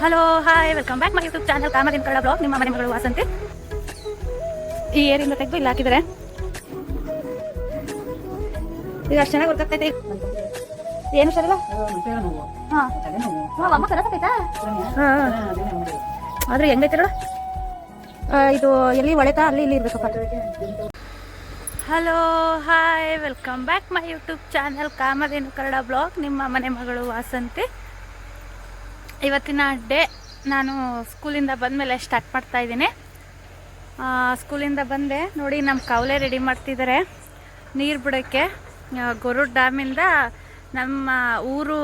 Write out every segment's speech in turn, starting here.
Hello hi welcome back my YouTube channel ಕಾಮದಿನ ಕಳ್ಳ blog ನಿಮ್ಮ ಮನೆ ಮಗಳು ವಾಸಂತಿ. ಈ ಏರಿಂದ ತೆಗೆದು ಇಲ್ಲಿ ಹಾಕಿದರೆ ಇದು ಅಷ್ಟು ಚೆನ್ನಾಗಿ ಗೊತ್ತಾಗ್ತೈತೆ ಏನು ಸರಿಲ್ಲ ಹಾಂ. ಅಮ್ಮ ಹಾಂ ಆದ್ರೆ ಹೆಂಗೈತೆ ನೋಡು ಇದು ಎಲ್ಲಿ ಒಳೆತಾ? ಅಲ್ಲಿ, ಇಲ್ಲಿ ಇರ್ಬೇಕಪ್ಪ. Hello hi welcome back my YouTube channel Kamadhenu Kannada blog ನಿಮ್ಮ ಮನೆ ಮಗಳು ವಾಸಂತಿ. ಇವತ್ತಿನ ಡೇ ನಾನು ಸ್ಕೂಲಿಂದ ಬಂದಮೇಲೆ ಸ್ಟಾರ್ಟ್ ಮಾಡ್ತಾ ಇದ್ದೀನಿ. ಸ್ಕೂಲಿಂದ ಬಂದೆ, ನೋಡಿ ನಮ್ಮ ಕವಲೆ ರೆಡಿ ಮಾಡ್ತಿದ್ದಾರೆ ನೀರು ಬಿಡೋಕ್ಕೆ ಗೊರೂರು ಡ್ಯಾಮಿಂದ ನಮ್ಮ ಊರು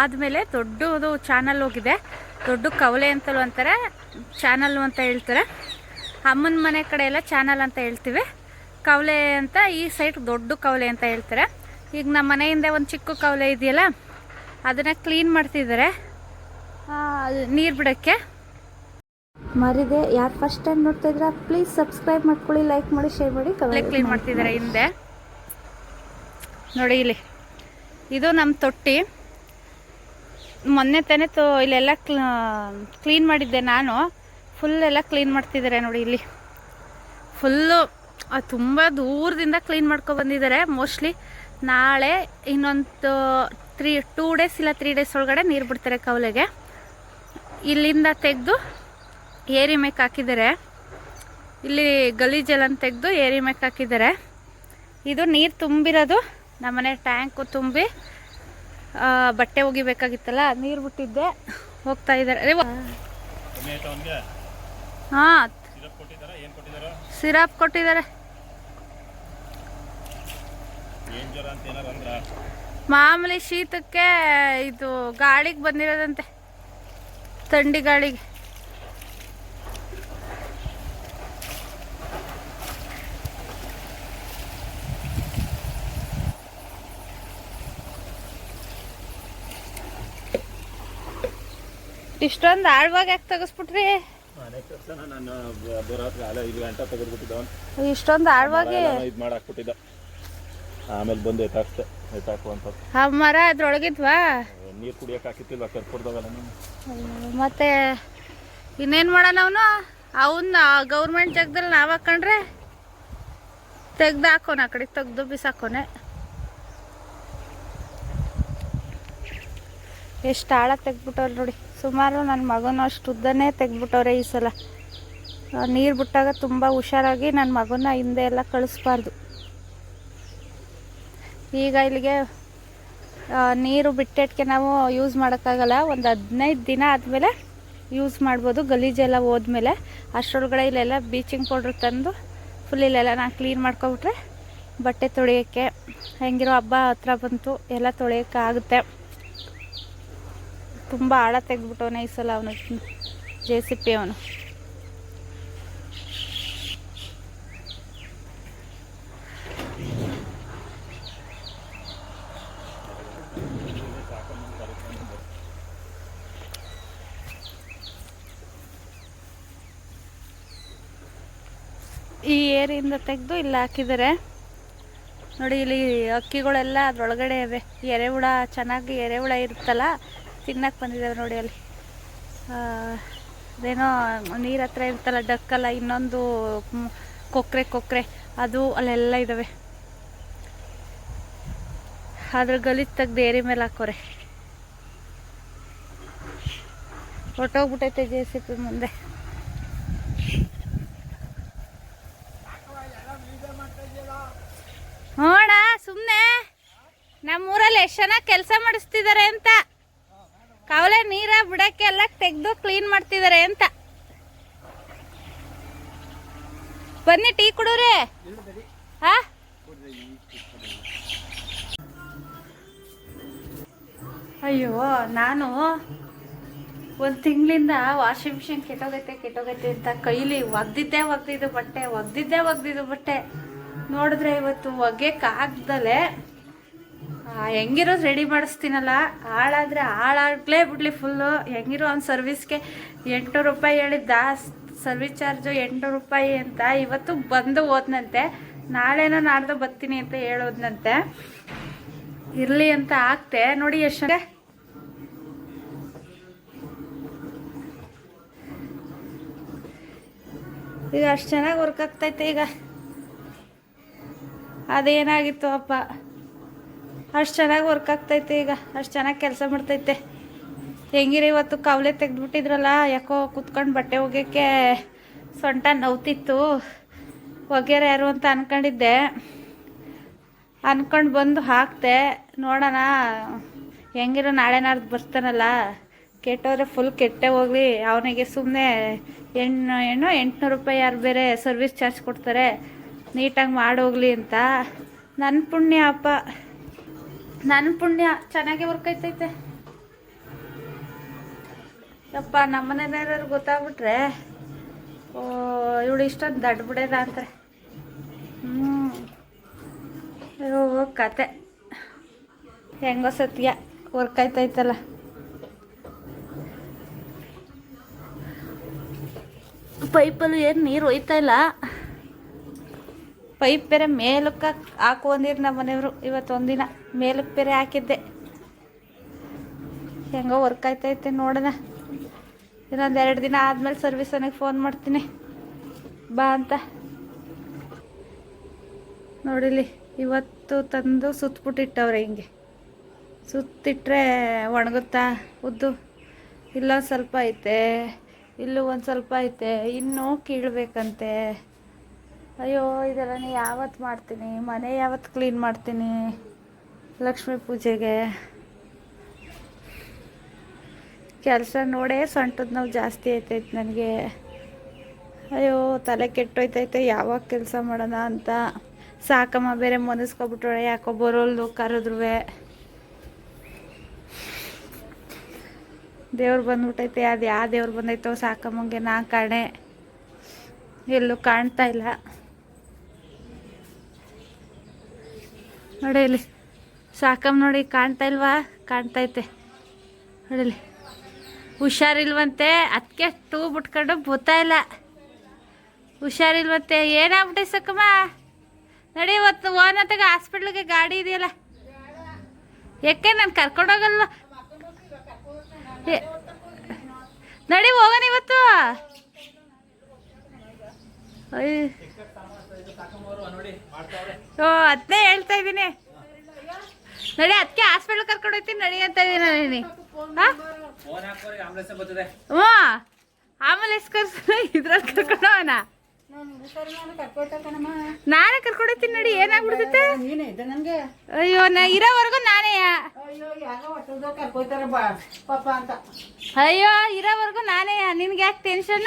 ಆದಮೇಲೆ ದೊಡ್ಡದು ಚಾನಲ್ ಹೋಗಿದೆ. ದೊಡ್ಡ ಕವಲೆ ಅಂತಲೂ ಅಂತಾರೆ ಚಾನಲ್ಲು ಅಂತ ಹೇಳ್ತಾರೆ. ಅಮ್ಮನ ಮನೆ ಕಡೆ ಎಲ್ಲ ಚಾನಲ್ ಅಂತ ಹೇಳ್ತೀವಿ. ಕವಲೆ ಅಂತ ಈ ಸೈಡ್ ದೊಡ್ಡ ಕವಲೆ ಅಂತ ಹೇಳ್ತಾರೆ. ಈಗ ನಮ್ಮ ಮನೆಯಿಂದ ಒಂದು ಚಿಕ್ಕ ಕವಲೆ ಇದೆಯಲ್ಲ, ಅದನ್ನು ಕ್ಲೀನ್ ಮಾಡ್ತಿದ್ದಾರೆ ನೀರು ಬಿಡೋಕ್ಕೆ. ಮರಿದೆ ಯಾರು ಫಸ್ಟ್ ಟೈಮ್ ನೋಡ್ತಾ ಇದ್ರೆ ಪ್ಲೀಸ್ ಸಬ್ಸ್ಕ್ರೈಬ್ ಮಾಡ್ಕೊಳ್ಳಿ ಲೈಕ್ ಮಾಡಿ ಶೇರ್ ಮಾಡಿ ಕ್ಲೀನ್ ಮಾಡ್ತಿದ್ದಾರೆ ಹಿಂದೆ? ನೋಡಿ ಇಲ್ಲಿ. ಇದು ನಮ್ಮ ತೊಟ್ಟಿ. ಮೊನ್ನೆ ತಾನೇ ತೋ ಇಲ್ಲೆಲ್ಲ ಕ್ಲೀನ್ ಮಾಡಿದ್ದೆ ನಾನು. ಫುಲ್ ಎಲ್ಲ ಕ್ಲೀನ್ ಮಾಡ್ತಿದ್ದಾರೆ ನೋಡಿ ಇಲ್ಲಿ. ಫುಲ್ಲು ತುಂಬ ದೂರದಿಂದ ಕ್ಲೀನ್ ಮಾಡ್ಕೊ ಬಂದಿದ್ದಾರೆ. ಮೋಸ್ಟ್ಲಿ ನಾಳೆ ಇನ್ನೊಂದು ತ್ರೀ ಟೂ ಡೇಸ್ ಇಲ್ಲ ತ್ರೀ ಡೇಸ್ ಒಳಗಡೆ ನೀರು ಬಿಡ್ತಾರೆ ಕವಲೆಗೆ ಇಲ್ಲಿಂದ ತೆಗೆದು ಏರಿ ಮೇಕ್ ಹಾಕಿದ್ದಾರೆ. ಇಲ್ಲಿ ಗಲೀಜೆಲ್ಲ ತೆಗೆದು ಏರಿ ಮೇಕ್ ಹಾಕಿದ್ದಾರೆ. ಇದು ನೀರು ತುಂಬಿರೋದು. ನಮ್ಮನೆ ಟ್ಯಾಂಕು ತುಂಬಿ ಬಟ್ಟೆ ಒಗಿಬೇಕಾಗಿತ್ತಲ್ಲ, ನೀರು ಬಿಟ್ಟಿದ್ದೆ. ಹೋಗ್ತಾ ಇದ್ದಾರೆ. ಹಾಂ. ಸಿರಪ್ ಕೊಟ್ಟಿದ್ದಾರೆ. ಮಾಮೂಲಿ ಶೀತಕ್ಕೆ ಇದು ಗಾಳಿಗೆ ಬಂದಿರೋದಂತೆ. ಥಂಡಿ ಗಾಳಿಗೆ ಇಷ್ಟೊಂದು ಆಳ್ವಾಗ ಯಾಕೆ ತಗಸ್ಬಿಟ್ರಿ? ಇಷ್ಟೊಂದು ಆಳ್ವಾಗಿ. ಆಮೇಲೆ ಬಂದು ಎತ್ತಾಕ್ತೆ ಎತ್ತಾಕುವಂಥದ್ದು. ಆ ಮರ ಅದ್ರೊಳಗಿದ್ವಾ? ನೀರು ಕುಡಿಯಕ್ಕೆ ಹಾಕಿತ್ತಿಲ್ವಾ ಕರ್ಪುರ್ದವಲ್ಲ ನೀನು? ಮತ್ತೆ ಇನ್ನೇನ್ ಮಾಡೋಣ ಅವನು? ಅವನ್ನ ಗೌರ್ಮೆಂಟ್ ಜಾಗದಲ್ಲಿ ನಾವು ಹಾಕೊಂಡ್ರೆ ತೆಗ್ದು ಹಾಕೋಣ ಆ ಕಡೆ, ತೆಗ್ದು ಬಿಸಾಕೋನೆ. ಎಷ್ಟು ಆಳ ತೆಗ್ದ್ಬಿಟ್ಟವ್ರೆ ನೋಡಿ. ಸುಮಾರು ನನ್ನ ಮಗನ ಅಷ್ಟು ಉದ್ದನೇ ತೆಗ್ದ್ಬಿಟ್ಟವ್ರೆ ಈ ಸಲ. ನೀರು ಬಿಟ್ಟಾಗ ತುಂಬ ಹುಷಾರಾಗಿ ನನ್ನ ಮಗನ ಹಿಂದೆ ಎಲ್ಲ ಕಳಿಸ್ಬಾರ್ದು. ಈಗ ಇಲ್ಲಿಗೆ ನೀರು ಬಿಟ್ಟಕ್ಕೆ ನಾವು ಯೂಸ್ ಮಾಡೋಕ್ಕಾಗಲ್ಲ. ಒಂದು ಹದಿನೈದು ದಿನ ಆದಮೇಲೆ ಯೂಸ್ ಮಾಡ್ಬೋದು. ಗಲೀಜೆಲ್ಲ ಹೋದ್ಮೇಲೆ ಅಷ್ಟರೊಳಗಡೆ ಇಲ್ಲೆಲ್ಲ ಬೀಚಿಂಗ್ ಪೌಡ್ರ್ ತಂದು ಫುಲ್ ಇಲ್ಲೆಲ್ಲ ನಾನು ಕ್ಲೀನ್ ಮಾಡ್ಕೊಬಿಟ್ರೆ ಬಟ್ಟೆ ತೊಳೆಯೋಕ್ಕೆ ಹೆಂಗಿರೋ ಹಬ್ಬ ಹತ್ರ ಬಂತು, ಎಲ್ಲ ತೊಳೆಯೋಕ್ಕೆ ಆಗುತ್ತೆ. ತುಂಬ ಆಳ ತೆಗ್ದ್ಬಿಟ್ಟವನೆ ಈ ಸಲ ಅವನು ಜೆ ಸಿ ಪಿ ಅವನು. ಈ ಏರಿಯಿಂದ ತೆಗೆದು ಇಲ್ಲಿ ಹಾಕಿದ್ದಾರೆ. ನೋಡಿ ಇಲ್ಲಿ ಅಕ್ಕಿಗಳೆಲ್ಲ ಅದ್ರೊಳಗಡೆ ಇವೆ ಎರೆಹುಳ ಚೆನ್ನಾಗಿ ಎರೆಹುಳ ಇರುತ್ತಲ್ಲ ತಿನ್ನಕ್ಕೆ ಬಂದಿದ್ದಾವೆ ನೋಡಿ ಅಲ್ಲಿ. ಅದೇನೋ ನೀರತ್ರ ಹತ್ರ ಇರುತ್ತಲ್ಲ, ಡಕ್ಕಲ್ಲ, ಇನ್ನೊಂದು ಕೊಕ್ಕರೆ ಕೊಕ್ರೆ ಕೊಕ್ರೆ, ಅದು ಅಲ್ಲೆಲ್ಲ ಇದ್ದಾವೆ ಅದ್ರ ಗಲೀಜ್ ತೆಗ್ದು ಏರಿ ಮೇಲೆ ಹಾಕೋರೆ. ಹೊಟ್ಟೋಗ್ಬಿಟ್ಟೈತೆ ಜೆ ಸಿ ಪಿ ಮುಂದೆ. ನೋಡ ಸುಮ್ಮನೆ ನಮ್ಮೂರಲ್ಲಿ ಎಷ್ಟು ಜನ ಕೆಲಸ ಮಾಡಿಸ್ತಿದ್ದಾರೆ ಅಂತ. ಕವಲೆ ನೀರ ಬಿಡಕ್ಕೆ ಎಲ್ಲ ತೆಗೆದು ಕ್ಲೀನ್ ಮಾಡ್ತಿದ್ದಾರೆ ಅಂತ. ಬನ್ನಿ ಟೀ ಕುಡೋರೆ. ಹಾ? ಅಯ್ಯೋ, ನಾನು ಒಂದು ತಿಂಗಳಿಂದ ವಾಷಿಂಗ್ ಮಿಷಿನ್ ಕೆಟ್ಟೋಗೈತೆ ಕೆಟ್ಟೋಗೈತೆ ಅಂತ ಕೈಲಿ ಒಗ್ದಿದ್ದೆ ಒಗ್ದಿದ್ದು ಬಟ್ಟೆ, ಒಗ್ದಿದ್ದೆ ಒಗ್ದಿದ್ದು ಬಟ್ಟೆ. ನೋಡಿದ್ರೆ ಇವತ್ತು ಒಗ್ಯಕ್ಕಾಗ್ದಲೆ ಹೆಂಗಿರೋದು ರೆಡಿ ಮಾಡಿಸ್ತೀನಲ್ಲ? ಹಾಳಾದರೆ ಹಾಳಾಗ್ಲೇ ಬಿಡ್ಲಿ ಫುಲ್ಲು ಹೆಂಗಿರೋ ಒಂದು ಸರ್ವಿಸ್ಗೆ ಎಂಟುನೂರು ರೂಪಾಯಿ ಹೇಳಿದ್ದ ಸರ್ವಿಸ್ ಚಾರ್ಜು ಎಂಟುನೂರು ರೂಪಾಯಿ ಅಂತ ಇವತ್ತು ಬಂದು ಹೋದ್ನಂತೆ. ನಾಳೆನೋ ನಾಡ್ದು ಬರ್ತೀನಿ ಅಂತ ಹೇಳೋದ್ನಂತೆ. ಇರಲಿ ಅಂತ ಆಗ್ತೆ. ನೋಡಿ ಎಷ್ಟು ಈಗ ಅಷ್ಟು ಚೆನ್ನಾಗಿ ವರ್ಕ್ ಆಗ್ತೈತೆ ಈಗ. ಅದೇನಾಗಿತ್ತು ಅಪ್ಪ? ಅಷ್ಟು ಚೆನ್ನಾಗಿ ವರ್ಕ್ ಆಗ್ತೈತೆ ಈಗ. ಅಷ್ಟು ಚೆನ್ನಾಗಿ ಕೆಲಸ ಮಾಡ್ತೈತೆ. ಹೆಂಗಿರಿ ಇವತ್ತು ಕವಲೆ ತೆಗೆದ್ಬಿಟ್ಟಿದ್ರಲ್ಲ, ಯಾಕೋ ಕುತ್ಕೊಂಡು ಬಟ್ಟೆ ಒಗ್ಯೋಕ್ಕೆ ಸೊಂಟ ನೋವ್ತಿತ್ತು. ಒಗ್ಯಾರ ಯಾರು ಅಂತ ಅನ್ಕೊಂಡಿದ್ದೆ. ಅಂದ್ಕೊಂಡು ಬಂದು ಹಾಕ್ದೆ, ನೋಡೋಣ ಹೆಂಗಿರೋ ನಾಳೆ ನಾಡ್ದು ಬರ್ತಾನಲ್ಲ. ಕೆಟ್ಟೋದ್ರೆ ಫುಲ್ ಕೆಟ್ಟೆ ಹೋಗ್ಲಿ, ಅವನಿಗೆ ಸುಮ್ಮನೆ ಹೆಣ್ಣು ಹೆಣ್ಣು ಎಂಟುನೂರು ರೂಪಾಯಿ ಯಾರು ಬೇರೆ ಸರ್ವಿಸ್ ಚಾರ್ಜ್ ಕೊಡ್ತಾರೆ, ನೀಟಾಗಿ ಮಾಡೋಗ್ಲಿ ಅಂತ. ನನ್ನ ಪುಣ್ಯ ಅಪ್ಪ ನನ್ನ ಪುಣ್ಯ ಚೆನ್ನಾಗಿ ವರ್ಕ್ ಐತೈತೆ ನಮ್ಮ ನಮ್ಮನೇನಾರು ಗೊತ್ತಾಗ್ಬಿಟ್ರೆ, ಓ, ಇವಳು ಇಷ್ಟೊಂದು ದಡ್ಡ ಬಿಡೋದ ಅಂತಾರೆ ಹ್ಞೂ ಕತೆ. ಹೆಂಗೋ ಸತ್ಯ ವರ್ಕ್ ಆಯ್ತೈತಲ್ಲ. ಪೈಪಲ್ಲಿ ಏನು ನೀರು ಹೋಯ್ತಾ ಇಲ್ಲ. ಪೈಪ್ ಬೇರೆ ಮೇಲಕ್ಕೆ ಹಾಕು ಅಂದಿರು ನಮ್ಮ ಮನೆಯವರು ಇವತ್ತೊಂದಿನ. ಮೇಲಕ್ಕೆ ಬೇರೆ ಹಾಕಿದ್ದೆ. ಹೆಂಗೋ ವರ್ಕ್ ಆಯ್ತೈತೆ ನೋಡೋಣ. ಇನ್ನೊಂದು ಎರಡು ದಿನ ಆದಮೇಲೆ ಸರ್ವಿಸನಿಗೆ ಫೋನ್ ಮಾಡ್ತೀನಿ. ಬಾ ಅಂತ. ನೋಡಿಲಿ ಇವತ್ತು ತಂದು ಸುತ್ತಬಿಟ್ಟಿಟ್ಟವ್ರೆ ಹಿಂಗೆ. ಸುತ್ತಿಟ್ಟರೆ ಒಣಗುತ್ತಾ, ಉದ್ದು. ಇಲ್ಲ ಸ್ವಲ್ಪ ಐತೆ. ಇಲ್ಲೂ ಒಂದು ಸ್ವಲ್ಪ ಐತೆ, ಇನ್ನೂ ಕೀಳ್ಬೇಕಂತೆ. ಅಯ್ಯೋ, ಇದೆಲ್ಲ ಯಾವತ್ತು ಮಾಡ್ತೀನಿ? ಮನೆ ಯಾವತ್ತು ಕ್ಲೀನ್ ಮಾಡ್ತೀನಿ? ಲಕ್ಷ್ಮೀ ಪೂಜೆಗೆ. ಕೆಲಸ ನೋಡೇ ಸೊಂಟದ ನೋವು ಜಾಸ್ತಿ ಆಯ್ತೈತೆ ನನಗೆ. ಅಯ್ಯೋ, ತಲೆ ಕೆಟ್ಟೋಯ್ತೈತೆ, ಯಾವಾಗ ಕೆಲಸ ಮಾಡೋಣ ಅಂತ. ಸಾಕಮ್ಮ ಬೇರೆ ಮನಸ್ಕೊಬಿಟ್ರೆ ಯಾಕೋ ಬರೋಲ್ದು, ಕರೆದ್ರುವೆ. ದೇವ್ರು ಬಂದ್ಬಿಟ್ಟೈತೆ ಅದು ಯಾವ ದೇವ್ರು ಬಂದೈತೋ ಸಾಕಮ್ಮಂಗೆ ನಾ ಕಾಣೆ. ಎಲ್ಲೂ ಕಾಣ್ತಾ ಇಲ್ಲ. ನೋಡಿ ಸಾಕಮ್ಮ ನೋಡಿ ಕಾಣ್ತಾ ಇಲ್ವಾ? ಕಾಣ್ತೈತೆ ನೋಡಿಲಿ ಹುಷಾರಿಲ್ವಂತೆ ಅದಕ್ಕೆ ಟೂ ಬಿಟ್ಕೊಂಡು ಬರ್ತಾ ಇಲ್ಲ. ಹುಷಾರಿಲ್ವಂತೆ ಏನಾಗ್ಬಿಟ್ಟೆ ಸಾಕಮ್ಮ? ನಡಿ ಇವತ್ತು ಓನತ್ತಾಗ ಹಾಸ್ಪಿಟ್ಲಿಗೆ ಗಾಡಿ ಇದೆಯಲ್ಲ. ಯಾಕೆ ನಾನು ಕರ್ಕೊಂಡೋಗಲ್ವ ನಡಿ ಹೋಗೋಣ ಇವತ್ತು. ಓ ಅದನ್ನೇ ಹೇಳ್ತಾ ಇದ್ದೀನಿ. ನಡಿ ಅದಕ್ಕೆ ಹಾಸ್ಪಿಟ್ಲ್ ಕರ್ಕೊಂಡು ಹೋಗ್ತೀನಿ ನಡಿ ಅಂತ ಇದೀನಿ ನಾನು. ಹ್ಞೂ ಆಮೇಲೆ ಎಷ್ಟು ಕರ್ಸ ಇದ್ರಲ್ಲಿ ಕರ್ಕೊಂಡು ಹೋಗೋಣ. ನಾನೇ ಕರ್ಕೊಡತೀನಿ ನೋಡಿ, ಏನಾಗ್ಬಿಡ್ತೈತೆ? ಅಯ್ಯೋ, ನಾ ಇರೋವರೆಗೂ ನಾನೇ. ಅಯ್ಯೋ, ಇರೋವರೆಗೂ ನಾನೇ. ನಿನ್ಗೆ ಯಾಕೆ ಟೆನ್ಷನ್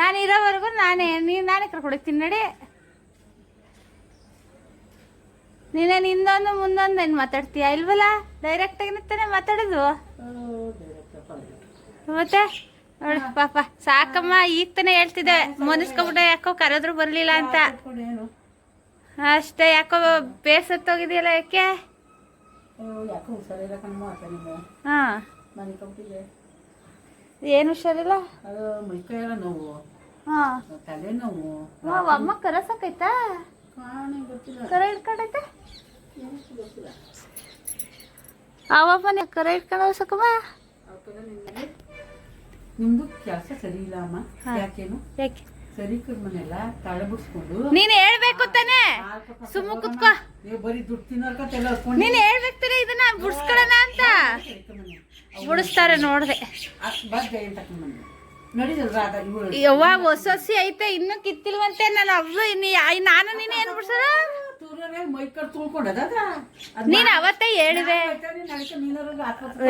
ನಾನು ಇರೋವರೆಗೂ ನಾನೇ. ನೀನು ನಾನೇ ಕರ್ಕೊಡತೀನಿ ನೋಡಿ. ನಡಿ ನೀನೇ ನಿಂದೊಂದು ಮುಂದೊಂದು ಏನು ಮಾತಾಡ್ತೀಯ? ಇಲ್ವಲ್ಲ? ಡೈರೆಕ್ಟಾಗಿ ತಾನೇ ಮಾತಾಡೋದು. ಮತ್ತೆ? ಪಾಪ, ಸಾಕಮ್ಮ ಈಗ ತಾನೇ ಹೇಳ್ತಿದ್ದೆ ಮನಸ್ಕೊಬಿಟ್ಟೆ ಯಾಕೋ ಕರೆದ್ರು ಬರಲಿಲ್ಲ ಅಂತ. ಅಷ್ಟೇ, ಯಾಕೋ ಬೇಸತ್ತೋಗಿದೆಯಲ್ಲ ಯಾಕೆ? ಹಾಂ. ಏನು ಹುಷಾರಿಲ್ಲ? ಹಾಂ. ಅಮ್ಮ ಕರ ಸಾಕೈತಾ ಕಾಣೆ ಗೊತ್ತಿಲ್ಲ ಕರ ಗೊತ್ತಿಲ್ಲ ಅವಮ್ಮನೆ ಕರ ಹಿಡ್ಕೊಂಡು ಸಕಮ್ಮ? ನಿಮ್ದು ಕೆಲಸ ಸರಿ ಇಲ್ಲ ಅಮ್ಮ? ಯಾಕೇನು? ಯಾಕೆ? ಸರಿ ಮನೆಲ್ಲ ತಳಬಿಡ್ಸ್ಕೊಂಡು. ನೀನ್ ಹೇಳ್ಬೇಕು ತಾನೆ? ಸುಮ್ಮ ಕುತ್ಕೋ. ನೀವು ಬರೀ ದುಡ್ಡು ತಿನ್ನೋರ್ಕ ಎಲ್ಲ ಹೊತ್ಕೊಂಡು. ನೀನ್ ಹೇಳ್ಬೇಕು ತಾನೆ ಇದನ್ನ? ಬಿಡ್ಸ್ಕೊಳ್ಳೋಣ ಅಂತ. ಬಿಡಿಸ್ತಾರೆ ನೋಡ್ದೆ. ಯಾವಾಗ ಹೊಸ ಹಸಿ ಐತೆ ಇನ್ನೂ ಕಿತ್ತಿಲ್ವಂತೆ ನಾನು ಅವ್ಳು ಇನ್ನು ನಾನು ನೀನು ಏನು ಬಿಡ್ಸೋದು? ನೀನ್ ಅವತ್ತೇ ಹೇಳಿದೆ.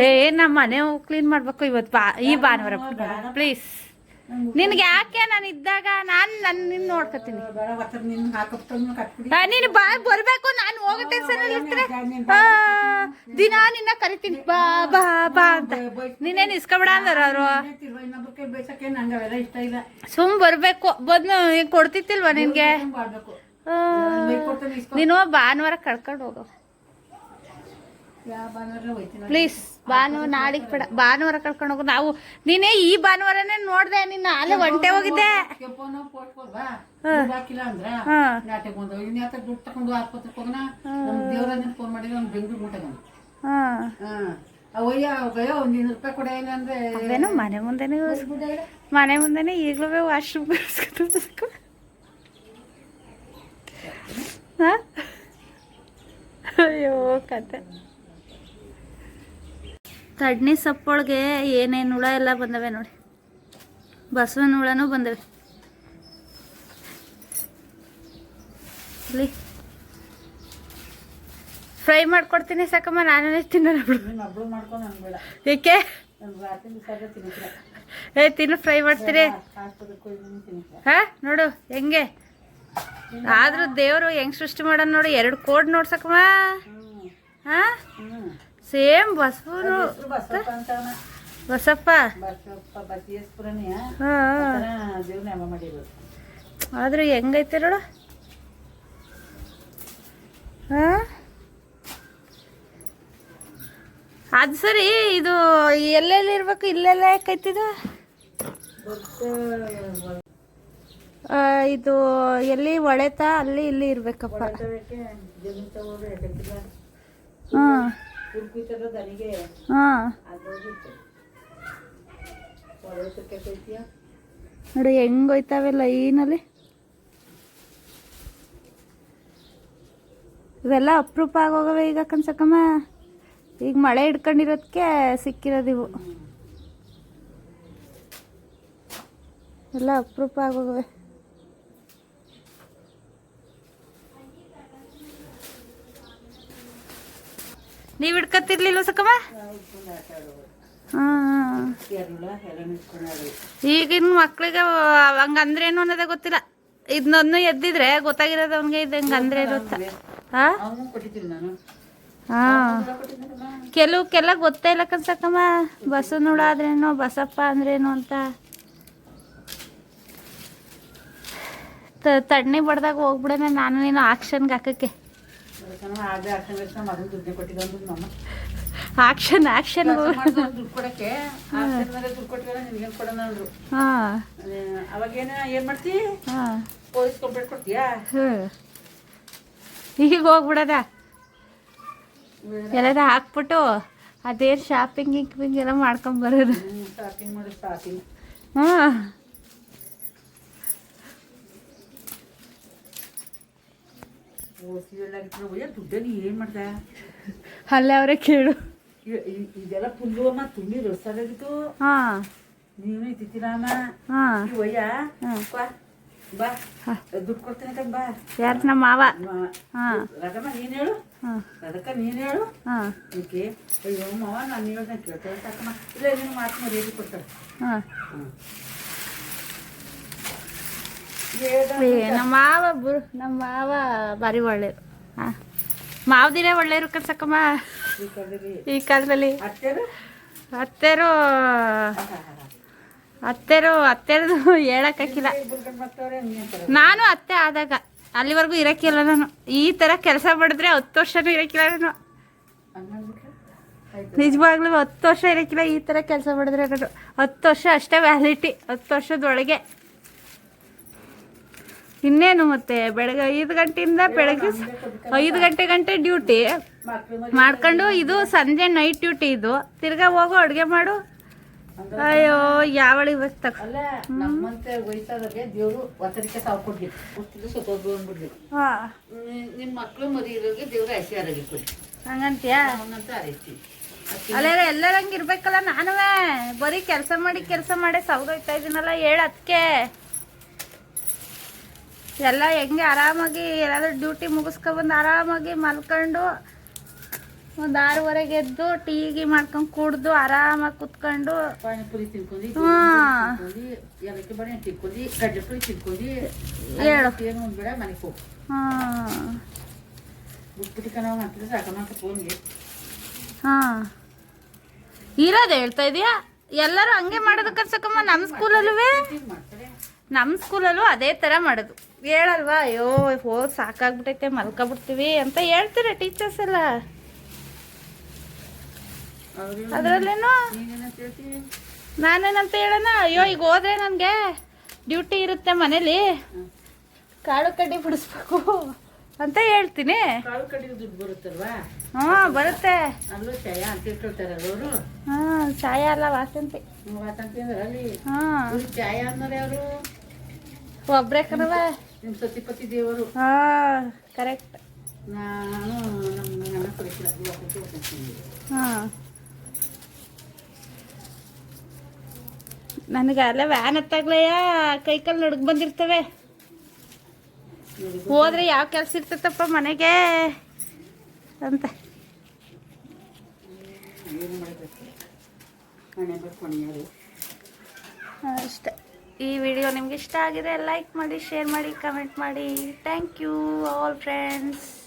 ಏ ನಮ್ಮ ಮನೆ ಕ್ಲೀನ್ ಮಾಡ್ಬೇಕು ಇವತ್ತು ಈ ಭಾನುವಾರ ಪ್ಲೀಸ್ ನಿನ್ಗೆ ಯಾಕೆ ನಾನು ಇದ್ದಾಗ ನಾನು ನನ್ನ ನಿನ್ನ ನೋಡ್ಕೊತೀನಿ. ನಿನ್ ನೀನು ಬಾ ಬರ್ಬೇಕು ನಾನು ಹೋಗುತ್ತೆ ಸರ್ ಇರ್ತಾರೆ? ದಿನ ನಿನ್ನ ಕರಿತೀನಿ. ಬಾ ಬಾ ಬಾ ಅಂತ. ನೀನೇನು ಇಸ್ಕೊಬೇಡ ಅಂದಾರ ಅವರು ಸುಮ್ ಬರ್ಬೇಕು. ಬಂದು ಹಿಂಗ್ ಕೊಡ್ತಿತ್ತಿಲ್ವಾ ನಿನ್ಗೆ? ನೀನು ಭಾನುವಾರ ಕಳ್ಕೊಂಡು ಹೋಗೋ. ಪ್ಲೀಸ್ ಭಾನುವಾರ ನಾಳಿಗೆ ಬೇಡ ಭಾನುವಾರ ಕಳ್ಕೊಂಡು ಹೋಗು. ನಾವು ನೀನೇ ಈ ಭಾನುವಾರನೇ ನೋಡ್ದೆ ನಿನ್ನ ಅಲ್ಲೇ ಒಂಟೆ ಹೋಗಿದ್ದೆ. ಮನೆ ಮುಂದೆನೇ ಮನೆ ಮುಂದೆನೇ ಈಗಲೂ ವಾಶ್ರೂಮ್ ಅಯ್ಯೋ ಕತೆ. ತಡ್ನಿ ಸಪ್ಪೊಳಗೆ ಏನೇನು ಹುಳ ಎಲ್ಲ ಬಂದವೆ ನೋಡಿ. ಬಸವನ ಹುಳನೂ ಬಂದವೆ. ಇಲ್ಲಿ. ಫ್ರೈ ಮಾಡ್ಕೊಡ್ತೀನಿ ಸಾಕಮ್ಮ ನಾನೇ ಬೇಡ. ಏಕೆ? ಏ ತಿನ್ನು ಫ್ರೈ ಮಾಡ್ತೀರಿ. ಹಾ ನೋಡು ಹೆಂಗೆ? ಆದ್ರೂ ದೇವರು ಹೆಂಗ್ ಸೃಷ್ಟಿ ಮಾಡೋಣ ನೋಡಿ, ಎರಡು ಕೋಡ್ ನೋಡ್ಸಕಮ್ಮ ಹ್ಮ್ ಹಾ? ಸೇಮ್ ಬಸವನು. ಬಸಪ್ಪ? ಆದ್ರೂ ಹೆಂಗೈತೆ ನೋಡು. ಹಾ? ಅದು ಸರಿ, ಇದು ಎಲ್ಲೆಲ್ಲಿ ಇರ್ಬೇಕು, ಇಲ್ಲೆಲ್ಲ ಯಾಕೈತಿದು ಇದು ಎಲ್ಲಿ ಒಳೆತ ಅಲ್ಲಿ ಇಲ್ಲಿ ಇರ್ಬೇಕಪ್ಪ. ಹಾಂ. ಹಾಂ. ನೋಡಿ ಲೈನಲ್ಲಿ ಇವೆಲ್ಲ ಅಪರೂಪ ಆಗೋಗವೆ ಈಗ ಕನ್ಸಕಮ್ಮ. ಈಗ ಮಳೆ ಹಿಡ್ಕೊಂಡಿರೋದಕ್ಕೆ ಸಿಕ್ಕಿರೋದು ಇವು. ಎಲ್ಲ ಅಪರೂಪ ಆಗೋಗವೆ. ನೀವು ಹಿಡ್ಕತ್ತಿರ್ಲಿಲ್ಲ ಸಕಮ್ಮ ಈಗಿನ ಮಕ್ಳಿಗೆ ಹಂಗಂದ್ರೇನು ಅನ್ನೋದೇ ಗೊತ್ತಿಲ್ಲ. ಇದನ್ನೊಂದು ಎದ್ದಿದ್ರೆ ಗೊತ್ತಾಗಿರೋದು ಅವನಿಗೆ ಇದು ಹೆಂಗೆ ಅಂದ್ರೆ ಇರುತ್ತೆ ಕೆಲವಕ್ಕೆಲ್ಲ ಗೊತ್ತೇ ಇಲ್ಲ ಕನ್ಸಕ್ಕಮ್ಮ ಬಸ್ಸು ನೋಡಾದ್ರೇನು ಬಸಪ್ಪ ಅಂದ್ರೇನು ಅಂತ. ತಣ್ಣಿ ಬಡ್ದಾಗ ಹೋಗ್ಬಿಡೋಣ, ನಾನು ನೀನು ಆಕ್ಷನ್ಗೆ ಹಾಕಕ್ಕೆ. ಅದಕ್ಕೆ ಆಗದೆ ಅರ್ಥ ಮಗನ ದುಡ್ಡು ಕೊಟ್ಟಿದ್ದು ನಮ್ಮ ಆಕ್ಷನ್ ಆಕ್ಷನ್ ದುಡ್ಡು ಕೊಡಕ್ಕೆ. ಆಕ್ಷನ್ ಮೇಲೆ ದುಡ್ಡು ಕೊಟ್ಟಿಲ್ಲ ನಿನ್ಗೇನು ಕೊಡೋಣ ಅಂದ್ರು. ಅವಾಗ ಅವಾಗೇನ ಏನ್ ಮಾಡ್ತಿ? ಪೊಲೀಸ್ ಕಂಪ್ಲೇಂಟ್ ಕೊಡ್ತೀಯಾ? ಈಗ ಹೋಗ್ಬಿಡದ? ಎಲ್ಲಾರ ಹಾಕ್ಬಿಟ್ಟು ಅದೇನು ಶಾಪಿಂಗ್ ಗಿಂಪಿಂಗ್ ಎಲ್ಲ ಮಾಡ್ಕೊಂಡ್ ಬರೋದು. ಹ್ಮ್ ಶಾಪಿಂಗ್ ಮಾಡಿ ಶಾಪಿಂಗ್ ಹಾ ಓಸಿ ಹೇಳಾಗಿತ್ತು ಒಯ್ಯ ದುಡ್ಡಲ್ಲಿ ಏನ್ ಮಾಡ್ದೆ ಅಲ್ಲೇ ಅವರೇ ಕೇಳು. ಇದೆಲ್ಲ ಪುಲ್ಲು ಅಮ್ಮ ತುಂಬಿ ರಸಾಗಿತ್ತು ಹಾ. ನೀನು ಇತ್ತಿರಾಮ ಹಾ. ಒಯ್ಯ. ಬಾ ಬಾ. ಹಾ. ದುಡ್ಡು ಕೊಡ್ತೀನಿ ಬಾ. ಯಾರು ನಮ್ಮ ಮಾವ? ಹಾ. ರಾಧಮ್ಮ ನೀನು ಹೇಳು. ಹಾ. ಅದಕ್ಕ ನೀನ್ ಹೇಳು. ಹಾ. ಓಕೆ. ಅಯ್ಯೋ ಮಾವ ನಾನು ಹೇಳ್ದೆ ಕೇಳ್ತಾರೆ ಅಕ್ಕಮ್ಮ ಇಲ್ಲ ನೀನು ಮಾತು ರೇಟ್ ಕೊಡ್ತಾರೆ. ಹಾ. ಏ, ನಮ್ಮ ಮಾವ ಬುರು ನಮ್ಮ ಮಾವ ಭಾರಿ ಒಳ್ಳೆಯದು. ಹಾ. ಒಳ್ಳೆಯರು ಕನ್ಸಕ್ಕಮ್ಮ ಈ ಕಾಲದಲ್ಲಿ? ಅತ್ತೇರು? ಅತ್ತೆರು ಅತ್ತೆರು ಅತ್ತೆರದು ಹೇಳಕ್ಕಾಗಿಲ್ಲ ನಾನು ಅತ್ತೆ ಆದಾಗ ಅಲ್ಲಿವರೆಗೂ ಇರಕ್ಕಿಲ್ಲ ನಾನು. ಈ ಥರ ಕೆಲಸ ಮಾಡಿದ್ರೆ ಹತ್ತು ವರ್ಷನೂ ಇರಕ್ಕಿಲ್ಲ ನಾನು. ನಿಜವಾಗ್ಲೂ ಹತ್ತು ವರ್ಷ ಇರಕ್ಕಿಲ್ಲ ಈ ಥರ ಕೆಲಸ ಮಾಡಿದ್ರೆ ನಾನು. ಹತ್ತು ವರ್ಷ ಅಷ್ಟೇ ವ್ಯಾಲಿಟಿ ಹತ್ತು ವರ್ಷದೊಳಗೆ. ಇನ್ನೇನು ಮತ್ತೆ ಬೆಳಗ್ಗೆ ಐದು ಗಂಟೆಯಿಂದ ಬೆಳಗ್ಗೆ ಐದು ಗಂಟೆ ಗಂಟೆ ಡ್ಯೂಟಿ. ಮಾಡ್ಕೊಂಡು ಇದು ಸಂಜೆ ನೈಟ್ ಡ್ಯೂಟಿ ಇದು. ತಿರ್ಗಾ ಹೋಗು ಅಡುಗೆ ಮಾಡು. ಅಯ್ಯೋ ಯಾವಳಿಗೆ ತಗೋ ಅಲ್ಲ ನಮ್ಮಂತೆ ವಯಸ್ಸಾದವ್ರಿಗೆ ದೇವ್ರು ಒತ್ತಡಕ್ಕೆ ಸಾವು ಕೊಡ್ಲಿ. ಅಷ್ಟು ಸತ್ತೋದು ಅಂದ್ಬಿಡ್ಲಿ. ನಿಮ್ಮ ಮಕ್ಳು ಮರಿ ಇರೋರಿಗೆ ದೇವ್ರು ಹಸಿ ಕೊಡಿ. ಹಂಗಂತೀಯಾ? ಅವನಂತ ಆರೈತಿ ಅಲ್ಲೇ ಎಲ್ಲರ ಹಂಗೆ ಇರ್ಬೇಕಲ್ಲ ನಾನುವೇ. ಬರೀ ಕೆಲಸ ಮಾಡಿ ಕೆಲಸ ಮಾಡಿ ಸೌದೋಯ್ತಾ ಇದೀನಲ್ಲ ಹೇಳ ಅದಕ್ಕೆ ಎಲ್ಲ ಹೆಂಗೆ ಆರಾಮಾಗಿ ಏನಾದರೂ ಡ್ಯೂಟಿ ಮುಗಿಸ್ಕೊಬಂದು ಆರಾಮಾಗಿ ಮಲ್ಕೊಂಡು ಒಂದು ಆರೂವರೆಗೆ ಎದ್ದು ಟೀ ಗಿ ಮಾಡ್ಕೊಂಡು ಕುಡ್ದು ಆರಾಮಾಗಿ ಕುತ್ಕೊಂಡು ಪಾನಿಪುರಿ ತಿನ್ಕೊಂಡಿ ಹಾ. ತಿನ್ಕೊಂಡಿ ಏಲಕ್ಕಿ ಬಾಳೆ ತಿನ್ಕೊಂಡಿ ಕಡ್ಲೆಪುರಿ ತಿನ್ಕೊಂಡಿ ಹೇಳು. ಏನು ಒಂದ್ಬೇಡ ಮನೆಗೆ ಹೋಗು ಹಾಂ ಬಿಟ್ಬಿಟ್ಟು ಕಣ ಮಾಡ್ತಿದ್ರೆ ಸಾಕಮ್ಮ ಫೋನ್ಗೆ ಹಾಂ ಇರೋದು ಹೇಳ್ತಾ ಇದೀಯಾ ಎಲ್ಲರೂ ಹಂಗೆ ಮಾಡೋದು ಸಕಮ್ಮ ನಮ್ಮ ಸ್ಕೂಲಲ್ಲೂ ನಮ್ಮ ಸ್ಕೂಲಲ್ಲೂ ಅದೇ ಥರ ಮಾಡೋದು ಹೇಳಲ್ವಾ? ಅಯ್ಯೋ ಹೋ ಸಾಕಾಗ್ಬಿಟ್ಟೈತೆ ಮಲ್ಕೊಬಿಡ್ತೀವಿ ಅಂತ ಹೇಳ್ತೀರ ಟೀಚರ್ಸ್ ಎಲ್ಲ? ಅದರಲ್ಲೇನು? ನೀನೇನಂತ ಹೇಳೋಣ? ಅಯ್ಯೋ ಈಗ ಹೋದ್ರೆ ನನಗೆ ಡ್ಯೂಟಿ ಇರುತ್ತೆ ಮನೇಲಿ. ಕಾಳು ಕಡ್ಡಿ ಬಿಡಿಸ್ಬೇಕು ಅಂತ ಹೇಳ್ತೀನಿ. ಹಾ ಬರುತ್ತೆ. ಹಾ ಛಾಯ ಅಲ್ಲ ವಾಸಂತಿ. ಹಾ. ಒಬ್ರೇ ಕಣವ ನಿಮ್ಮ ಸತಿಪತಿ ದೇವರು. ಹಾಂ ಕರೆಕ್ಟ್ ನಾನು ನಮ್ಮ ನನ್ನ ಹಾಂ. ನನಗೆ ಅಲ್ಲೇ ವ್ಯಾನ್ ಹತ್ತಾಗ್ಲಯ್ಯ ಕೈ ಕಾಲು ನಡ್ಗ್ ಬಂದಿರ್ತವೆ. ಹೋದ್ರೆ ಯಾವ ಕೆಲಸ ಇರ್ತೈತಪ್ಪ ಮನೆಗೆ? ಅಂತ. ಅಷ್ಟೆ. ಈ ವಿಡಿಯೋ ನಿಮ್ಗೆ ಇಷ್ಟ ಆಗಿದೆ ಲೈಕ್ ಮಾಡಿ ಶೇರ್ ಮಾಡಿ ಕಮೆಂಟ್ ಮಾಡಿ. Thank you all friends